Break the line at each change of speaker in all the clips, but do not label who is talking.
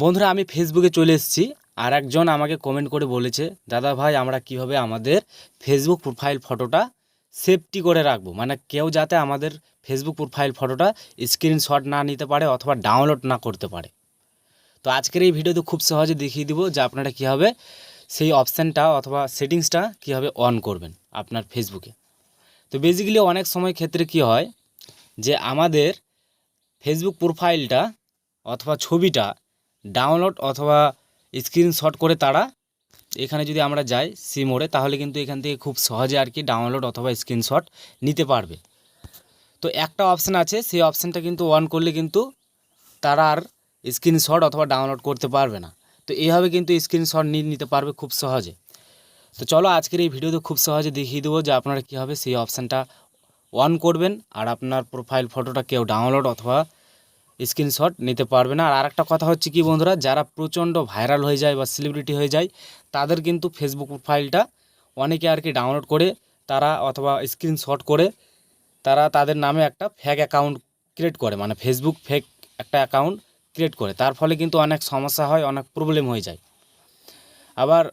বন্ধুরা, আমি ফেসবুকে চলে এসেছি। আর একজন আমাকে কমেন্ট করে বলেছে, দাদা ভাই, আমরা কীভাবে আমাদের ফেসবুক প্রোফাইল ফটোটা সেফটি করে রাখব? মানে কেউ যাতে আমাদের ফেসবুক প্রোফাইল ফটোটা স্ক্রিনশট না নিতে পারে অথবা ডাউনলোড না করতে পারে। তো আজকের এই ভিডিওতে খুব সহজে দেখিয়ে দিব যে আপনারা কীভাবে সেই অপশানটা অথবা সেটিংসটা কীভাবে অন করবেন আপনার ফেসবুকে তো বেসিক্যালি অনেক সময় ক্ষেত্রে কি হয় যে আমাদের ফেসবুক প্রোফাইলটা অথবা ছবিটা ডাউনলোড অথবা স্ক্রিনশট করে তারা এখানে যদি আমরা যাই সি মোড়ে তাহলে কিন্তু এখান থেকে খুব সহজে আর কি ডাউনলোড অথবা স্ক্রিনশট নিতে পারবে। তো একটা অপশান আছে, সেই অপশানটা কিন্তু অন করলে কিন্তু তারা আর স্ক্রিনশট অথবা ডাউনলোড করতে পারবে না। তো এইভাবে কিন্তু স্ক্রিনশট নিয়ে নিতে পারবে খুব সহজে। তো চলো আজকের এই ভিডিওতে খুব সহজে দেখিয়ে দেবো যে আপনারা কীভাবে সেই অপশানটা অন করবেন, আর আপনার প্রোফাইল ফটোটা কেউ ডাউনলোড অথবা স্ক্রিনশট নিতে পারবে না। আর আরেকটা কথা হচ্ছে কি বন্ধুরা, যারা প্রচণ্ড ভাইরাল হয়ে যায় বা সেলিব্রিটি হয়ে যায়, তাদের কিন্তু ফেসবুক প্রোফাইলটা অনেকে আর কি ডাউনলোড করে তারা অথবা স্ক্রিনশট করে তারা তাদের নামে একটা ফেক অ্যাকাউন্ট ক্রিয়েট করে মানে ফেসবুক ফেক একটা অ্যাকাউন্ট ক্রিয়েট করে। তার ফলে কিন্তু অনেক সমস্যা হয়, অনেক প্রবলেম হয়ে যায়। আবার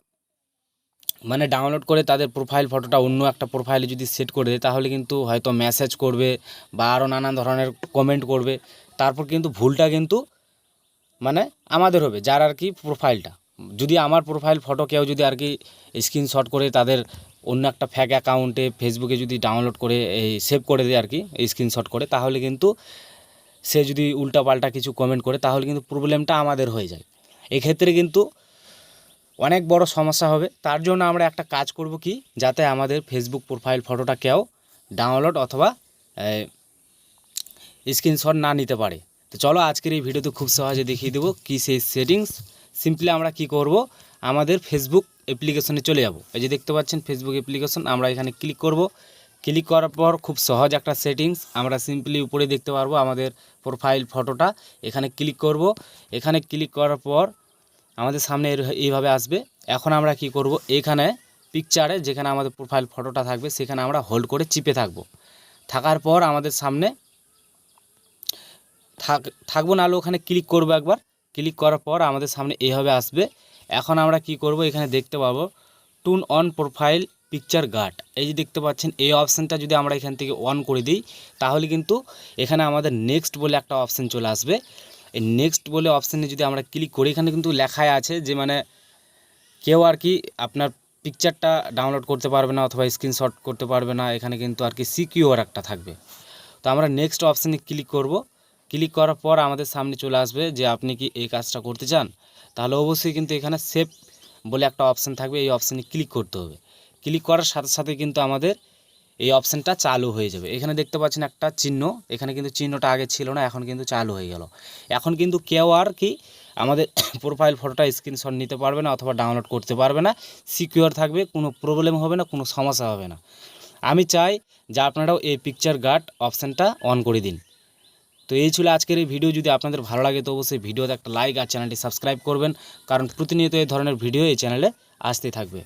মানে ডাউনলোড করে তাদের প্রোফাইল ফটোটা অন্য একটা প্রোফাইলে যদি সেট করে দেয়, তাহলে কিন্তু হয়তো মেসেজ করবে বা আরও নানান ধরনের কমেন্ট করবে। তারপর কিন্তু ভুলটা কিন্তু মানে আমাদের হবে, যার আর কি প্রোফাইলটা যদি আমার প্রোফাইল ফটো কেউ যদি আর কি স্ক্রিনশট করে তাদের অন্য একটা ফ্যাক অ্যাকাউন্টে ফেসবুকে যদি ডাউনলোড করে এই সেভ করে দেয় আর কি স্ক্রিনশট করে, তাহলে কিন্তু সে যদি উল্টাপাল্টা কিছু কমেন্ট করে, তাহলে কিন্তু প্রবলেমটা আমাদের হয়ে যায়। এক্ষেত্রে কিন্তু অনেক বড় সমস্যা হবে। তার জন্য আমরা একটা কাজ করব কি, যাতে আমাদের ফেসবুক প্রোফাইল ফটোটা কেউ ডাউনলোড অথবা স্ক্রিনশট না নিতে পারে। তো চলো আজকের এই ভিডিওতে খুব সহজে দেখিয়ে দেবো কী সেই সেটিংস সিম্পলি আমরা কি করব? আমাদের ফেসবুক অ্যাপ্লিকেশনে চলে যাব। এই যে দেখতে পাচ্ছেন ফেসবুক অ্যাপ্লিকেশন আমরা এখানে ক্লিক করব। ক্লিক করার পর খুব সহজ একটা সেটিংস আমরা সিম্পলি উপরে দেখতে পারব আমাদের প্রোফাইল ফটোটা এখানে ক্লিক করব। এখানে ক্লিক করার পর আমাদের সামনে এইভাবে আসবে। এখন আমরা কি করব? এখানে পিকচারে যেখানে আমাদের প্রোফাইল ফটোটা থাকবে, সেখানে আমরা হোল্ড করে চিপে থাকব। থাকার পর আমাদের সামনে থাক, থাকব নাহলে ওখানে ক্লিক করব একবার। ক্লিক করার পর আমাদের সামনে এইভাবে আসবে। এখন আমরা কি করব? এখানে দেখতে পাবো টুন অন প্রোফাইল পিকচার গার্ড এই যে দেখতে পাচ্ছেন, এই অপশানটা যদি আমরা এখান থেকে অন করে দিই, তাহলে কিন্তু এখানে আমাদের নেক্সট বলে একটা অপশান চলে আসবে। এই নেক্সট বলে অপশানে যদি আমরা ক্লিক করি, এখানে কিন্তু লেখায় আছে যে মানে কেউ আর কি আপনার পিকচারটা ডাউনলোড করতে পারবে না অথবা স্ক্রিনশট করতে পারবে না। এখানে কিন্তু আর কি সিকিউর একটা থাকবে। তো আমরা নেক্সট অপশানে ক্লিক করব। ক্লিক করার পর আমাদের সামনে চলে আসবে যে আপনি কি এই কাজটা করতে চান, তাহলে অবশ্যই কিন্তু এখানে সেভ বলে একটা অপশান থাকবে, এই অপশানে ক্লিক করতে হবে। ক্লিক করার সাথে সাথে কিন্তু আমাদের এই অপশানটা চালু হয়ে যাবে। এখানে দেখতে পাচ্ছেন একটা চিহ্ন, এখানে কিন্তু চিহ্নটা আগে ছিল না, এখন কিন্তু চালু হয়ে গেল। এখন কিন্তু কেউ আর কি আমাদের প্রোফাইল ফটোটা স্ক্রিনশট নিতে পারবে না অথবা ডাউনলোড করতে পারবে না। সিকিউর থাকবে, কোনো প্রবলেম হবে না, কোনো সমস্যা হবে না। আমি চাই যে আপনারাও এই পিকচার গার্ড অপশানটা অন করে দিন। তো এই ছিল আজকের এই ভিডিও। যদি আপনাদের ভালো লাগে, তো অবশ্যই ভিডিওতে একটা লাইক আর চ্যানেলটি সাবস্ক্রাইব করবেন। কারণ প্রতিনিয়ত এই ধরনের ভিডিও এই চ্যানেলে আসতেই থাকবে।